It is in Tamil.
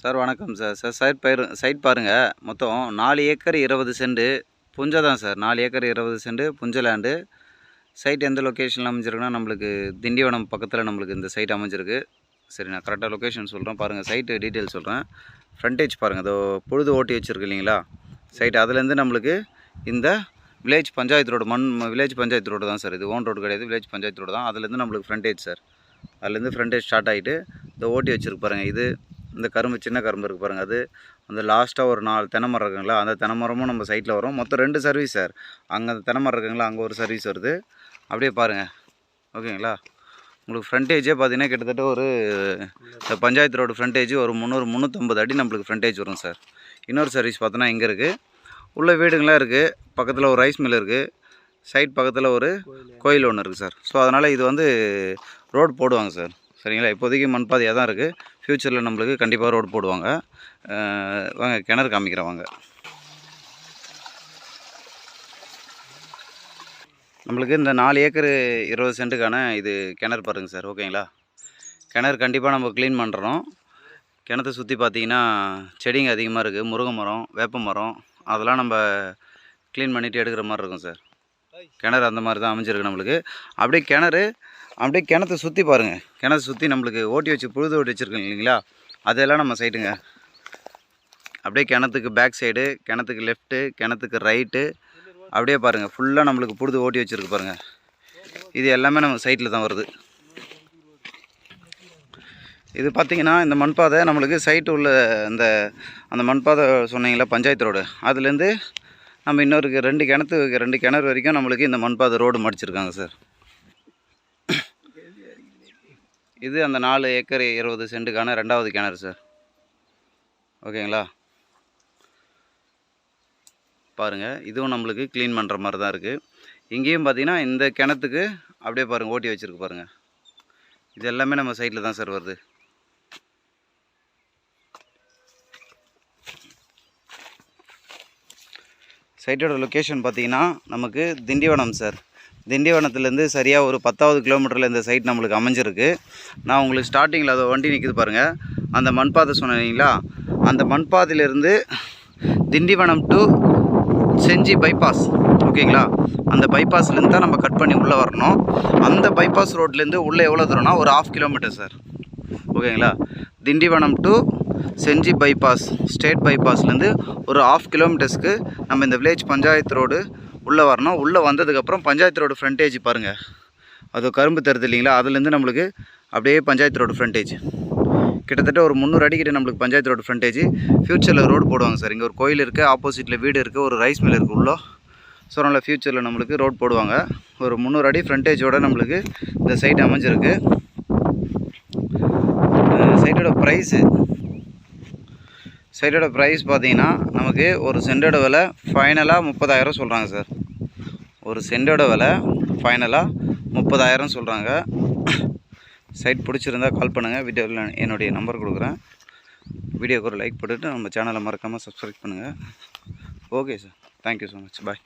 சார் வணக்கம் சார். சார் சைட் பயிர் சைட் பாருங்கள் மொத்தம் நாலு ஏக்கர் இருபது செண்டு புஞ்சை தான் சார். நாலு ஏக்கர் இருபது செண்டு புஞ்சை லேண்டு சைட் எந்த லொக்கேஷனில் அமைஞ்சிருக்குன்னா நம்மளுக்கு திண்டிவனம் பக்கத்தில் நம்மளுக்கு இந்த சைட் அமைஞ்சிருக்கு. சரி நான் கரெக்டாக லொக்கேஷன் சொல்கிறேன் பாருங்கள் சைட்டு டீட்டெயில் சொல்கிறேன் ஃப்ரண்டேஜ் பாருங்கள் இதோ பொழுது ஓட்டி வச்சுருக்கு இல்லைங்களா? சைட் அதுலேருந்து நம்மளுக்கு இந்த வில்லேஜ் பஞ்சாயத்து ரோடு மண் வில்லேஜ் பஞ்சாயத்து ரோடு தான் சார். இது ஓன் ரோடு கிடையாது. வில்லேஜ் பஞ்சாயத்து ரோடு தான். அதுலேருந்து நம்மளுக்கு ஃப்ரண்டேஜ் சார். அதுலேருந்து ஃப்ரண்டேஜ் ஸ்டார்ட் ஆகிட்டு இந்த ஓட்டி வச்சுருக்கு பாருங்கள் இது இந்த கரும்பு சின்ன கரும்பு இருக்குது பாருங்கள் அது அந்த லாஸ்ட்டாக ஒரு நாலு தென்னை மரம் இருக்குங்களா அந்த தென்னை மரமும் நம்ம சைட்டில் வரும். மொத்தம் ரெண்டு சர்வீஸ் சார் அங்கே அந்த தென்னை மரம் இருக்குங்களா அங்கே ஒரு சர்வீஸ் வருது. அப்படியே பாருங்கள் ஓகேங்களா? உங்களுக்கு ஃப்ரண்டேஜே பார்த்தீங்கன்னா கிட்டத்தட்ட ஒரு இந்த பஞ்சாயத்து ரோடு ஃப்ரண்டேஜ் ஒரு முந்நூறு முந்நூற்றம்பது அடி நம்மளுக்கு ஃப்ரண்டேஜ் வரும் சார் இன்னொரு சர்வீஸ் பார்த்தோன்னா இங்கே இருக்குது உள்ள வீடுங்களாம் இருக்குது பக்கத்தில் ஒரு ரைஸ் மில் இருக்குது சைட் பக்கத்தில் ஒரு கோயில். ஒன்று இருக்குது சார் ஸோ அதனால் இது வந்து ரோடு போடுவாங்க சார் சரிங்களா? இப்போதைக்கு மண்பாதையாக தான் இருக்குது ஃப்யூச்சரில் நம்மளுக்கு கண்டிப்பாக ரோடு போடுவாங்க. வாங்க கிணறு காமிக்கிறேன் வாங்க. நம்மளுக்கு இந்த நாலு ஏக்கர் இருபது சென்ட்டுக்கான இது கிணறு பாருங்கள் சார் ஓகேங்களா? கிணறு கண்டிப்பாக நம்ம க்ளீன் பண்ணுறோம் கிணத்தை சுற்றி பார்த்தீங்கன்னா செடிங்க அதிகமாக இருக்குது முருங்கை மரம் வேப்ப மரம் அதெல்லாம் நம்ம க்ளீன் பண்ணிவிட்டு எடுக்கிற மாதிரி இருக்கும் சார். கிணறு அந்த மாதிரி தான் அமைஞ்சிருக்கு நம்மளுக்கு. அப்படியே கிணறு அப்படியே கிணத்து சுற்றி பாருங்கள் கிணத்து சுற்றி நம்மளுக்கு ஓட்டி வச்சு புழுது ஓட்டி வச்சுருக்கோம் இல்லைங்களா? அதெல்லாம் நம்ம சைட்டுங்க அப்படியே கிணத்துக்கு பேக் சைடு கிணத்துக்கு லெஃப்ட்டு கிணத்துக்கு ரைட்டு அப்படியே பாருங்கள் ஃபுல்லாக நம்மளுக்கு புழுது ஓட்டி வச்சுருக்கு பாருங்கள் இது எல்லாமே நம்ம சைட்டில் தான் வருது. இது பார்த்திங்கன்னா இந்த மண்பாதை நம்மளுக்கு சைட்டு உள்ள அந்த அந்த மண்பாதை சொன்னீங்களா பஞ்சாயத்து ரோடு. அதுலேருந்து நம்ம இன்னொரு ரெண்டு கிணத்து ரெண்டு கிணறு வரைக்கும் நம்மளுக்கு இந்த மண்பாதை ரோடு மடிச்சிருக்காங்க சார் இது அந்த நாலு ஏக்கர் இருபது சென்ட்டுக்கான ரெண்டாவது கிணறு சார் ஓகேங்களா? பாருங்கள் இதுவும் நம்மளுக்கு க்ளீன் பண்ணுற மாதிரி தான் இருக்குது இங்கேயும் பார்த்தீங்கன்னா இந்த கிணத்துக்கு அப்படியே பாருங்கள் ஓட்டி வச்சுருக்கு பாருங்கள் இது எல்லாமே நம்ம சைட்டில் தான் சார் வருது. சைட்டோட லொக்கேஷன் பார்த்தீங்கன்னா நமக்கு திண்டிவனம் சார் திண்டிவனத்துலேருந்து சரியாக ஒரு பத்தாவது கிலோமீட்டரில் இந்த சைட் நம்மளுக்கு அமைஞ்சிருக்கு. நான் உங்களுக்கு ஸ்டார்டிங்கில் அதை வண்டி நிற்கிது பாருங்கள் அந்த மண்பாதை சொன்னீங்களா அந்த மண்பாதையிலேருந்து திண்டிவனம் டு செஞ்சி பைபாஸ் ஓகேங்களா? அந்த பைபாஸ்லேருந்து தான் நம்ம கட் பண்ணி உள்ளே வரணும். அந்த பைபாஸ் ரோட்லேருந்து உள்ளே எவ்வளோ தூரம்னா ஒரு ஆஃப் கிலோமீட்டர் சார் ஓகேங்களா? Tindivanam to Gingee bypass state பைபாஸ்லேருந்து ஒரு ஆஃப் கிலோமீட்டர்ஸ்க்கு நம்ம இந்த வில்லேஜ் பஞ்சாயத்து ரோடு உள்ளே வரணும். உள்ளே வந்ததுக்கப்புறம் பஞ்சாயத்து ரோடு ஃப்ரண்டேஜ் பாருங்கள் அது கரும்பு தருது இல்லைங்களா? அதுலேருந்து நம்மளுக்கு அப்படியே பஞ்சாயத்து ரோடு ஃப்ரண்டேஜ் கிட்டத்தட்ட ஒரு முந்நூறு அடிக்கிட்ட நம்மளுக்கு பஞ்சாயத்து ரோடு ஃப்ரண்டேஜ் ஃப்யூச்சரில் ரோடு போடுவாங்க சார். இங்கே ஒரு கோயில் இருக்குது ஆப்போசிட்டில் வீடு இருக்குது ஒரு ரைஸ் மில் இருக்குது உள்ளே. ஸோ அதனால் ஃப்யூச்சரில் நம்மளுக்கு ரோட் போடுவாங்க. ஒரு முந்நூறு அடி ஃப்ரண்டேஜோடு நம்மளுக்கு இந்த சைட் அமைஞ்சிருக்கு. சைட்டோட ப்ரைஸு சைட்டோட ப்ரைஸ் பார்த்தீங்கன்னா நமக்கு ஒரு சென்டோட விலை ஃபைனலாக முப்பதாயிரம் சொல்கிறாங்க சார் ஒரு சென்டோட விலை ஃபைனலாக முப்பதாயிரம் சொல்கிறாங்க சைட் பிடிச்சிருந்தா கால் பண்ணுங்கள் வீடியோவில் என்னுடைய நம்பர் கொடுக்குறேன். வீடியோக்கு ஒரு லைக் போட்டுட்டு நம்ம சேனலை மறக்காமல் சப்ஸ்கிரைப் பண்ணுங்கள் okay sir thank you so much bye